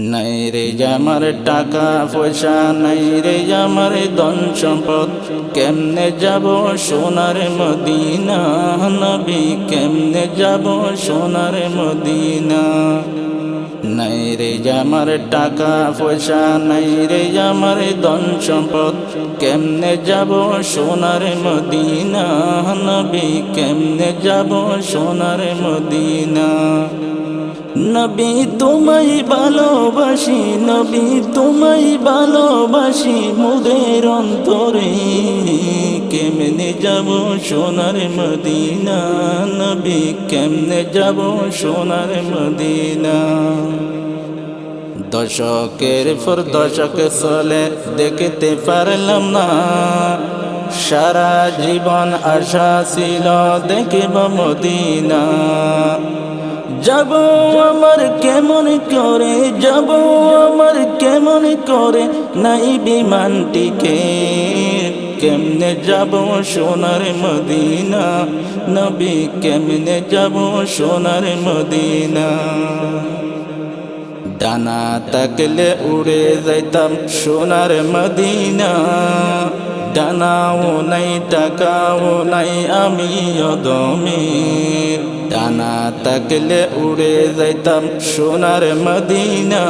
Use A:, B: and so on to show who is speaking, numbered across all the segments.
A: নাই রে আমার টাকা পয়সা নাই রে আমার ধন সম্পদ। কেমনে যাব সোনার মদিনা? নবী, কেমনে যাব সোনার মদিনা? নাই রে আমার টাকা পয়সা নাই রে আমার ধন সম্পদ। কেমনে যাব সোনার মদিনা? নবী, কেমনে যাব সোনার মদিনা? নবী তোমায় ভালোবাসি, নবী তোমায় ভালোবাসি মুদের অন্তরে। কেমনে যাব সোনার মদিনা? নবী কেমনে যাব সোনার মদিনা? দশকের পর দশক চলে, দেখতে পারলাম না। সারা জীবন আশা ছিল, দেখব মদিনা। যাব আমার কেমন করে, যাব আমার কেমন করে নাই বিমানটিকে। কেমনে যাব সোনার মদিনা, নবী কেমনে যাব সোনার মদিনা। ডানা তাকলে উড়ে যাইতাম সোনার মদিনা। ডানাও নাই, টাকাও নাই আমি অদমের ডানা তাকলে উড়ে যাইতাম সোনার মদিনা।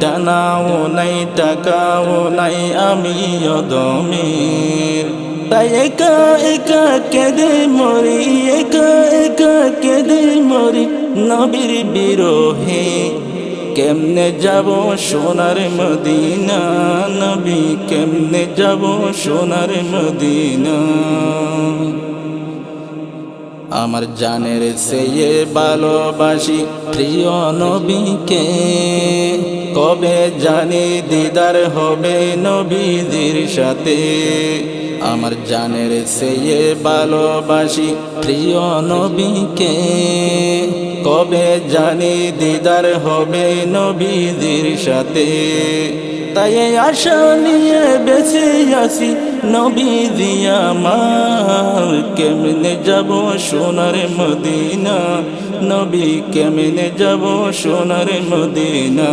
A: ডানাও নাই, টাকাও নাই আমি অদমের তাই একা একা কেঁদে মরি, একা একা কেঁদে মরি নবীর বিরোহে। কেমনে যাব সোনার মদিনা? নবী কেমনে যাব সোনার মদিনা? আমার জানের সেয়ে ভালোবাসি প্রিয় নবীকে। কবে জানি দিদার হবে নবীদের সাথে। আমার জানের সেয়ে ভালোবাসি প্রিয় নবীকে। কবে জানি দিদার হবে নবীদের সাথে। তাই আশা নিয়ে বেঁচে আসি নবী দিয়া আমার। কেমনে যাব সোনার মদিনা? নবী কেমনে যাব সোনার মদিনা?